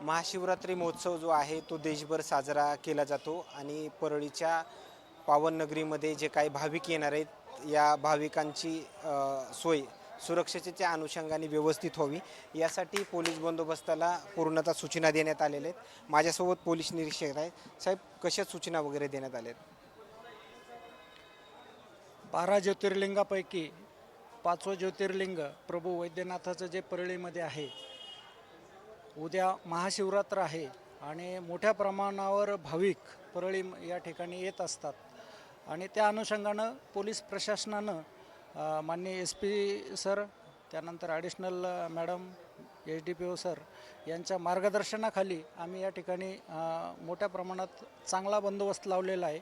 महाशिवरात्री महोत्सव जो आहे तो देशभर साजरा केला जातो आणि परळीच्या पावन नगरीमध्ये जे काही भाविक येणार आहेत या भाविकांची सोय सुरक्षेच्या अनुषंगाने व्यवस्थित व्हावी. यासाठी पोलीस बंदोबस्ताला पूर्णतः सूचना देण्यात आलेल्या आहेत. माझ्यासोबत पोलीस निरीक्षक आहेत. साहेब कशा सूचना वगैरे देण्यात आल्या आहेत? बारा ज्योतिर्लिंगापैकी पाचवं ज्योतिर्लिंग प्रभू वैद्यनाथाचं जे परळीमध्ये आहे उद्या महाशिवरात्र आहे आणि मोठ्या प्रमाणावर भाविक परळी या ठिकाणी येत असतात. आणि त्या अनुषंगानं पोलीस प्रशासनानं माननीय एस पी सर त्यानंतर additional madam H D P O sir यांच्या मार्गदर्शनाखाली आम्ही या ठिकाणी मोठ्या प्रमाणात चांगला बंदोबस्त लावलेला आहे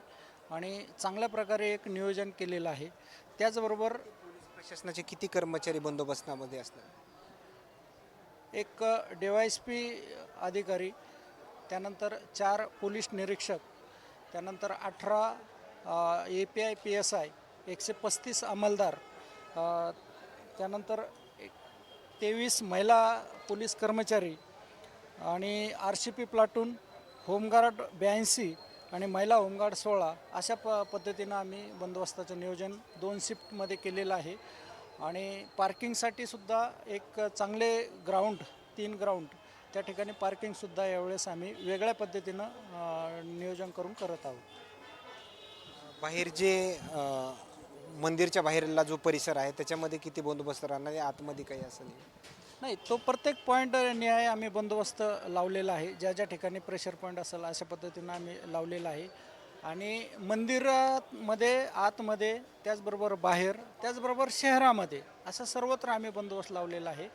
आणि चांगल्या प्रकारे एक नियोजन केलेलं आहे. त्याचबरोबर प्रशासनाचे किती कर्मचारी बंदोबस्तामध्ये असतात एक एस पी अधिकारी त्यानंतर चार पोलीस निरीक्षक त्यानंतर अठरा A P I P S I एकशे पस्तीस अंमलदार त्यानंतर एक तेवीस महिला पोलीस कर्मचारी आणि R C P platoon home guard ब्याऐंशी आणि महिला होमगार्ड सोळा अशा प पद्धतीनं आम्ही बंदोबस्ताचं नियोजन दोन शिफ्टमध्ये केलेलं आहे. आणि पार्किंगसाठी सुद्धा एक चांगले ग्राउंड तीन ग्राउंड त्या ठिकाणी पार्किंगसुद्धा यावेळेस आम्ही वेगळ्या पद्धतीनं नियोजन करून करत आहोत. बाहेर जे मंदिरच्या बाहेरला जो परिसर आहे त्याच्यामध्ये किती बंदोबस्त राहणार? आहे आतमध्ये काही असं नाही. नाही तो प्रत्येक पॉईंट न्याय आम्ही बंदोबस्त लावलेला आहे. ज्या ज्या ठिकाणी प्रेशर पॉईंट असेल अशा पद्धतीनं आम्ही लावलेला आहे. आणि मंदिरामध्ये आतमध्ये त्याचबरोबर बाहेर त्याचबरोबर शहरामध्ये असं सर्वत्र आम्ही बंदोबस्त लावलेला आहे.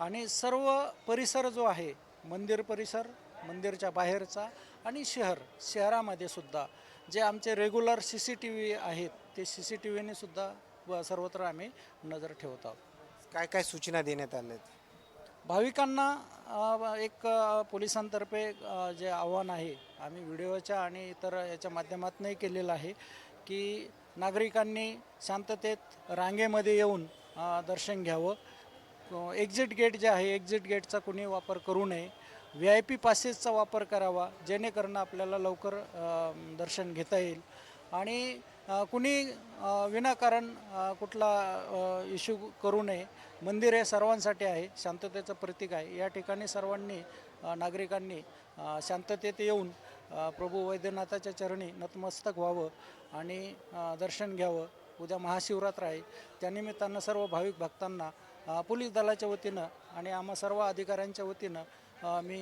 आणि सर्व परिसर जो आहे मंदिर परिसर मंदिरच्या बाहेरचा आणि शहर शहरामध्ये सुद्धा जे आमचे regular C C T V आहेत ते सी सी टी व्हीने सुद्धा व सर्वत्र आम्ही नजर ठेवत आहोत. काय काय सूचना देण्यात आल्या आहेत? भाविकांना एक पोलिसांतर्फे जे आव्हान आहे आम्ही व्हिडिओच्या आणि इतर याच्या माध्यमातूनही केलेलं आहे की नागरिकांनी शांततेत रांगेमध्ये येऊन दर्शन घ्यावं. एक्झिट गेट जे आहे एक्झिट गेटचा कुणी वापर करू नये. व्ही आय पी पासेसचा वापर करावा जेणेकरून आपल्याला लवकर दर्शन घेता येईल. आणि कुणी विनाकारण कुठला इश्यू करू नये. मंदिर हे सर्वांसाठी आहे शांततेचं प्रतीक आहे. या ठिकाणी सर्वांनी नागरिकांनी शांततेत येऊन प्रभू वैद्यनाथाच्या चरणी नतमस्तक व्हावं आणि दर्शन घ्यावं. उद्या महाशिवरात्र आहे. त्यानिमित्तानं सर्व भाविक भक्तांना पोलीस दलाच्या वतीनं आणि आम्हा सर्व अधिकाऱ्यांच्या वतीनं मी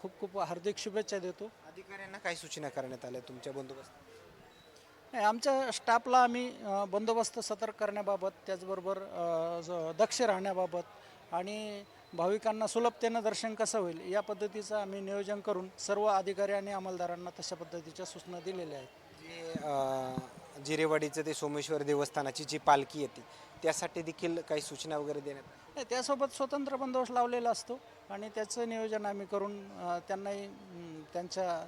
खूप खूप हार्दिक शुभेच्छा देतो. अधिकाऱ्यांना काय सूचना करण्यात आल्या तुमच्या बंदोबस्त आमच्या स्टाफला आम्ही बंदोबस्त सतर्क करण्याबाबत त्याचबरोबर दक्ष राहण्याबाबत आणि भाविकांना सुलभतेनं दर्शन कसं होईल या पद्धतीचं आम्ही नियोजन करून सर्व अधिकारी आणि अंमलदारांना तशा पद्धतीच्या सूचना दिलेल्या आहेत जे जिरेवाडीचं ते सोमेश्वर देवस्थानाची जी पालखी येते त्यासाठी देखील काही सूचना वगैरे देण्यात? नाही त्यासोबत स्वतंत्र बंदोबस्त लावलेला असतो आणि त्याचं नियोजन आम्ही करून त्यांनाही त्यांच्या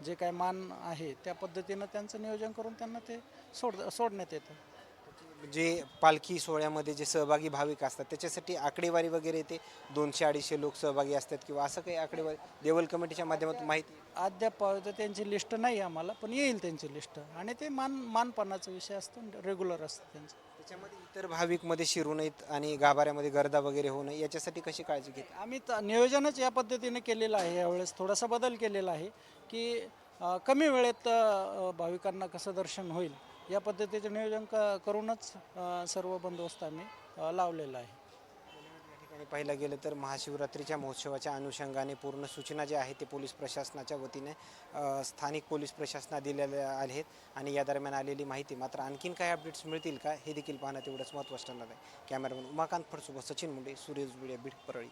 जे काय मान आहे त्या पद्धतीनं त्यांचं नियोजन करून त्यांना ते सोड सोडण्यात येतं. जे पालखी सोहळ्यामध्ये जे सहभागी भाविक असतात त्याच्यासाठी आकडेवारी वगैरे येते दोनशे अडीचशे लोक सहभागी असतात किंवा असं काही आकडेवारी देवल कमिटीच्या माध्यमातून माहिती? अद्याप तर त्यांची लिस्ट नाही आम्हाला पण येईल त्यांची लिस्ट आणि ते मान मानपानाचा विषय असतो रेग्युलर असतं त्यांचं. याच्यामध्ये इतर भाविकमध्ये शिरू नयेत आणि गाभाऱ्यामध्ये गर्दा वगैरे होऊ नये याच्यासाठी कशी काळजी घेत? आम्ही त- नियोजनच या पद्धतीने केलेलं आहे यावेळेस थोडासा बदल केलेला आहे की अ, कमी वेळेत अ, भाविकांना कसं दर्शन होईल या पद्धतीचं नियोजन क करूनच अ, सर्व बंदोबस्त आम्ही अ, लावलेला आहे. ठिकाणी पाहिलं गेलं तर महाशिवरात्रीच्या महोत्सवाच्या अनुषंगाने पूर्ण सूचना ज्या आहेत ते पोलीस प्रशासनाच्या वतीने स्थानिक पोलीस प्रशासना दिलेल्या आहेत आणि या दरम्यान आलेली माहिती मात्र आणखीन काय अपडेट्स मिळतील का हे देखील पाहणं तेवढंच महत्त्वाचं ठरणार आहे. कॅमेरामॅन उमाकांत फडसोबत सचिन मुंडे सूर्यज बिडिया बीड परळी.